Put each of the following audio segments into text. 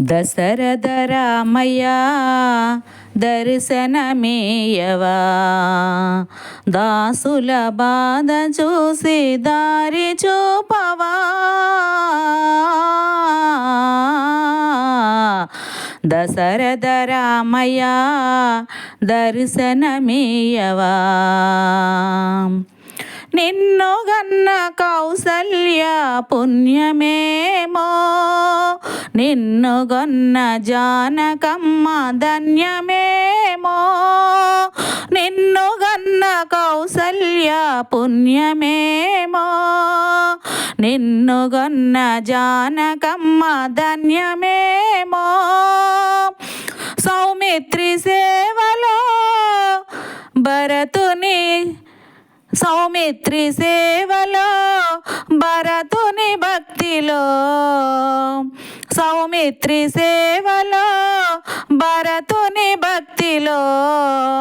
దశరథ రామయ్య దర్శనమేయవా? దాసుల బాధ చూసి దారి చూపవా? దశరథ రామయ్య దర్శనమేయవా? నిన్ను గన్న కౌసల్య పుణ్యమేమో నిన్ను గన్న జానకమ్మ ధన్యమేమో. నిన్ను గన్న కౌసల్య పుణ్యమేమో. నిన్ను గన్న జానకమ్మ ధన్యమేమో. సౌమిత్రి సేవలో భరతుని సౌమిత్రి సేవలో భరతుని భక్తిలో సౌమిత్రి సేవలో భరతుని భక్తిలో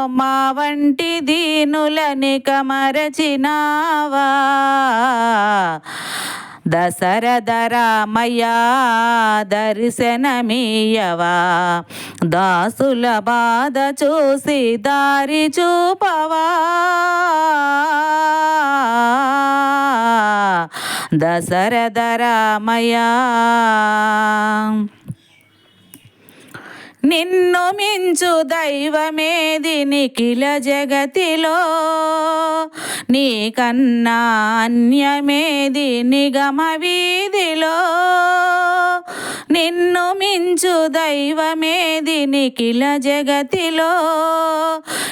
మా వంటి దీనులని కమరచినావా? దశరథ రామయ్య దర్శనమీయవా? దాసుల బాధ చూసి దారి చూపవా? దశరథ రామయ్య నిన్ను మించు దైవమేది నిఖిల జగతిలో. నీకన్నా అన్యమేది నిగమ వీధిలో. నిన్ను మించు దైవమేది నిఖిల జగతిలో.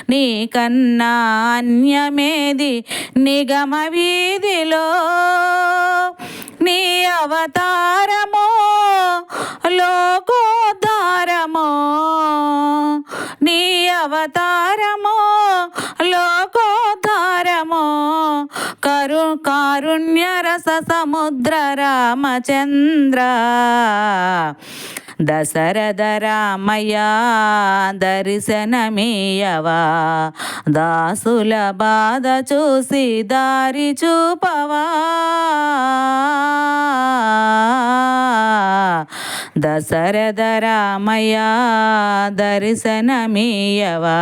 నీకన్నా అన్యమేది నిగమ వీధిలో. అవతారమో లోకోద్ధారమో. నీ అవతారమో లోకోద్ధారమో. కరు కారుణ్య రస సముద్ర రామచంద్ర. దశరథ రామయ్య దర్శనమీయవా. దాసుల బాధ చూసి దారి చూపవా. దశరథ రామయ్య దర్శనమీయవా?